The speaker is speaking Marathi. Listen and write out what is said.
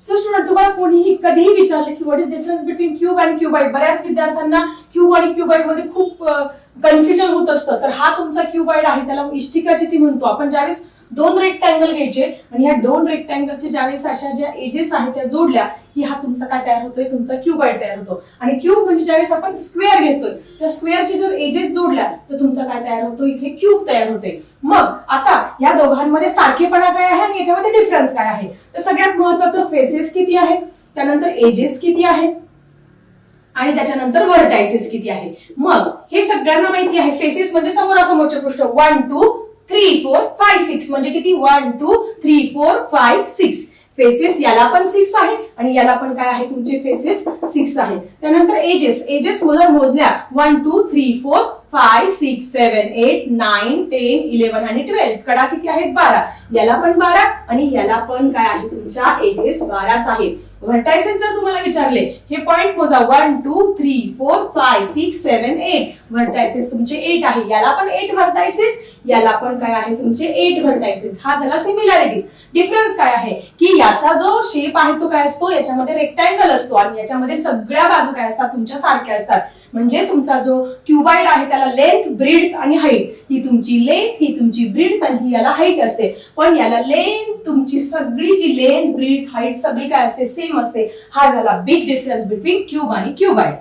सो स्टुडंट तुम्हाला कोणीही कधीही विचारलं की what is difference between cube and cuboid बऱ्याच विद्यार्थ्यांना क्यूब आणि क्यूबाईटमध्ये खूप कन्फ्युजन होत असतं. तर हा तुमचा क्यूबाईट आहे त्याला इष्टिकाचिती म्हणतो आपण. ज्यावेळेस दोन रेक्टँगल घ्यायचे आणि ह्या दोन रेक्टँगलचे ज्यावेळेस अशा ज्या एजेस आहेत त्या जोडल्या की हा तुमचा काय तयार होतोय? तुमचा क्यूबाईट तयार होतो. आणि क्यूब म्हणजे ज्यावेळेस आपण स्क्वेअर घेतोय त्या स्क्वेअरचे जर एजेस जोडल्या तर तुमचा काय तयार होतो? इथे क्यूब तयार होते. मग आता या दोघांमध्ये सारखेपणा काय आहे आणि याच्यामध्ये डिफरन्स काय आहे? तर सगळ्यात महत्वाचं फेसेस किती आहे? त्यानंतर एजेस किती आहे? आणि त्याच्यानंतर वर्टायसेस किती आहे? मग हे सगळ्यांना माहिती आहे. फेसेस म्हणजे समोरासमोरचे पृष्ठ. One two three four five six म्हणजे किती? One two three four five six faces याला पण सिक्स आहे आणि याला पण काय आहे तुमचे फेसेस सिक्स आहे. त्यानंतर एजेस एजेस जर मोजल्या. One two three four five six seven eight nine ten eleven आणि ट्वेल्व कडा किती आहेत? बारा. याला पण बारा आणि याला पण काय आहे? तुमच्या एजेस बाराच आहे. व्हर्टायसेस जर तुम्हाला विचारले हे पॉइंट मोजा. One two three four five six seven eight vertices तुमचे एट आहे. याला पण एट व्हर्टायसेस याला पण काय आहे तुमचे एट व्हर्टायसेस हा झाला सिमिलॅरिटीज डिफरन्स काय आहे? की याचा जो शेप आहे तो काय असतो? याच्यामध्ये रेक्टँगल असतो आणि याच्यामध्ये सगळ्या बाजू काय असतात? तुमच्या सारख्या असतात. म्हणजे तुमचा जो क्युबाइड आहे त्याला लेंथ ब्रीड आणि हाईट ही तुमची लेंथ ही तुमची ब्रीड आणि ही याला हाईट असते. पण याला लेंथ तुमची सगळी जी लेंथ ब्रीड हाईट सगळी काय असते? सेम असते. हा झाला बिग डिफरन्स बिटवीन क्यूब आणि क्युबाइड